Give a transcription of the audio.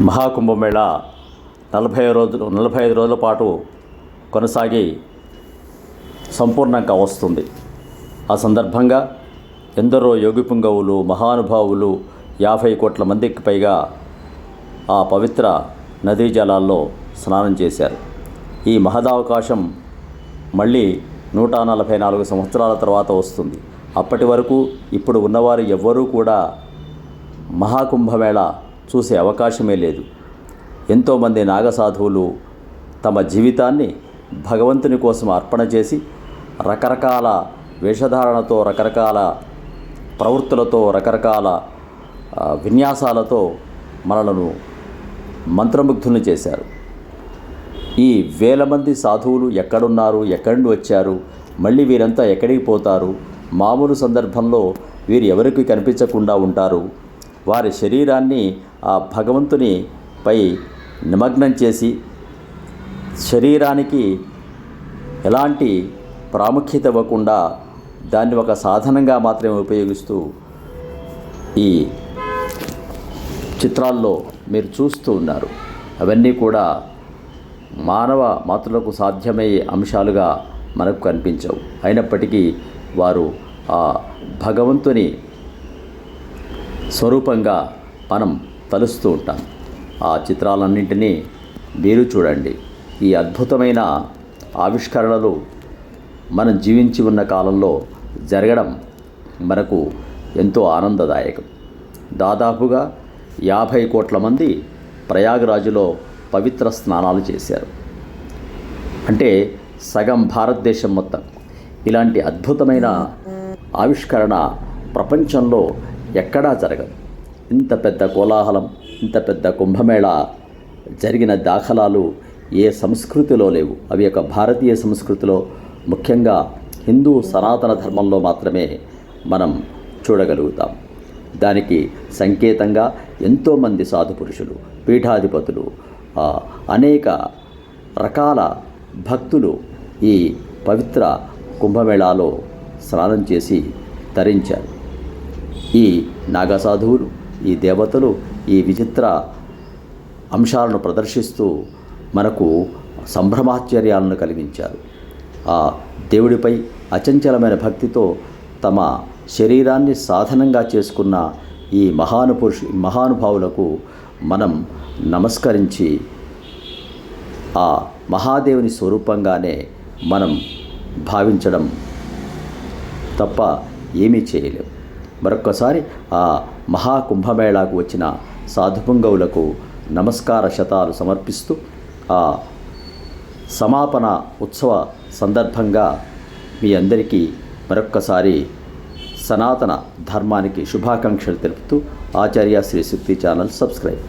మహాకుంభమేళ నలభై రోజులు నలభై ఐదు రోజుల పాటు కొనసాగి సంపూర్ణంగా వస్తుంది. ఆ సందర్భంగా ఎందరో యోగి పుంగవులు మహానుభావులు యాభై కోట్ల మందికి పైగా ఆ పవిత్ర నదీ జలాల్లో స్నానం చేశారు. ఈ మహదావకాశం మళ్ళీ నూట నలభై నాలుగు సంవత్సరాల తర్వాత వస్తుంది. అప్పటి వరకు ఇప్పుడు ఉన్నవారు ఎవ్వరూ కూడా మహాకుంభమేళ చూసే అవకాశమే లేదు. ఎంతోమంది నాగసాధువులు తమ జీవితాన్ని భగవంతుని కోసం అర్పణ చేసి రకరకాల వేషధారణతో రకరకాల ప్రవృత్తులతో రకరకాల విన్యాసాలతో మనలను మంత్రముగ్ధుల్ని చేశారు. ఈ వేల మంది సాధువులు ఎక్కడున్నారు ఎక్కడి నుండి వచ్చారు మళ్ళీ వీరంతా ఎక్కడికి పోతారు? మామూలు సందర్భంలో వీరు ఎవరికి కనిపించకుండా ఉంటారు? వారి శరీరాన్ని ఆ భగవంతుని పై నిమగ్నం చేసి శరీరానికి ఎలాంటి ప్రాముఖ్యత ఇవ్వకుండా దాన్ని ఒక సాధనంగా మాత్రమే ఉపయోగిస్తూ ఈ చిత్రాల్లో మీరు చూస్తూ ఉన్నారు. అవన్నీ కూడా మానవ మాతృలకు సాధ్యమయ్యే అంశాలుగా మనకు కనిపించవు. అయినప్పటికీ వారు ఆ భగవంతుని స్వరూపంగా మనం తలుస్తూ ఉంటాం. ఆ చిత్రాలన్నింటినీ మీరు చూడండి. ఈ అద్భుతమైన ఆవిష్కరణలు మనం జీవించి ఉన్న కాలంలో జరగడం మనకు ఎంతో ఆనందదాయకం. దాదాపుగా యాభై కోట్ల మంది ప్రయాగరాజులో పవిత్ర స్నానాలు చేశారు. అంటే సగం భారతదేశం మొత్తం. ఇలాంటి అద్భుతమైన ఆవిష్కరణ ప్రపంచంలో ఎక్కడా జరగదు. ఇంత పెద్ద కోలాహలం ఇంత పెద్ద కుంభమేళ జరిగిన దాఖలాలు ఏ సంస్కృతిలో లేవు. అవి ఒక భారతీయ సంస్కృతిలో ముఖ్యంగా హిందూ సనాతన ధర్మంలో మాత్రమే మనం చూడగలుగుతాం. దానికి సంకేతంగా ఎంతోమంది సాధు పురుషులు పీఠాధిపతులు అనేక రకాల భక్తులు ఈ పవిత్ర కుంభమేళాలో స్నానం చేసి తరించారు. ఈ నాగసాధువులు ఈ దేవతలు ఈ విచిత్ర అంశాలను ప్రదర్శిస్తూ మనకు సంభ్రమాశ్చర్యాలను కలిగించారు. ఆ దేవుడిపై అచంచలమైన భక్తితో తమ శరీరాన్ని సాధనంగా చేసుకున్న ఈ మహానుపురుషు మహానుభావులకు మనం నమస్కరించి ఆ మహాదేవుని స్వరూపంగానే మనం భావించడం తప్ప ఏమీ చేయలేం. మరొక్కసారి ఆ మహాకుంభమేళాకు వచ్చిన సాధుపుంగవులకు నమస్కార శతాలు సమర్పిస్తూ ఆ సమాపన ఉత్సవ సందర్భంగా మీ అందరికీ మరొక్కసారి సనాతన ధర్మానికి శుభాకాంక్షలు తెలుపుతూ ఆచార్య శ్రీ శక్తి ఛానల్ సబ్స్క్రైబ్.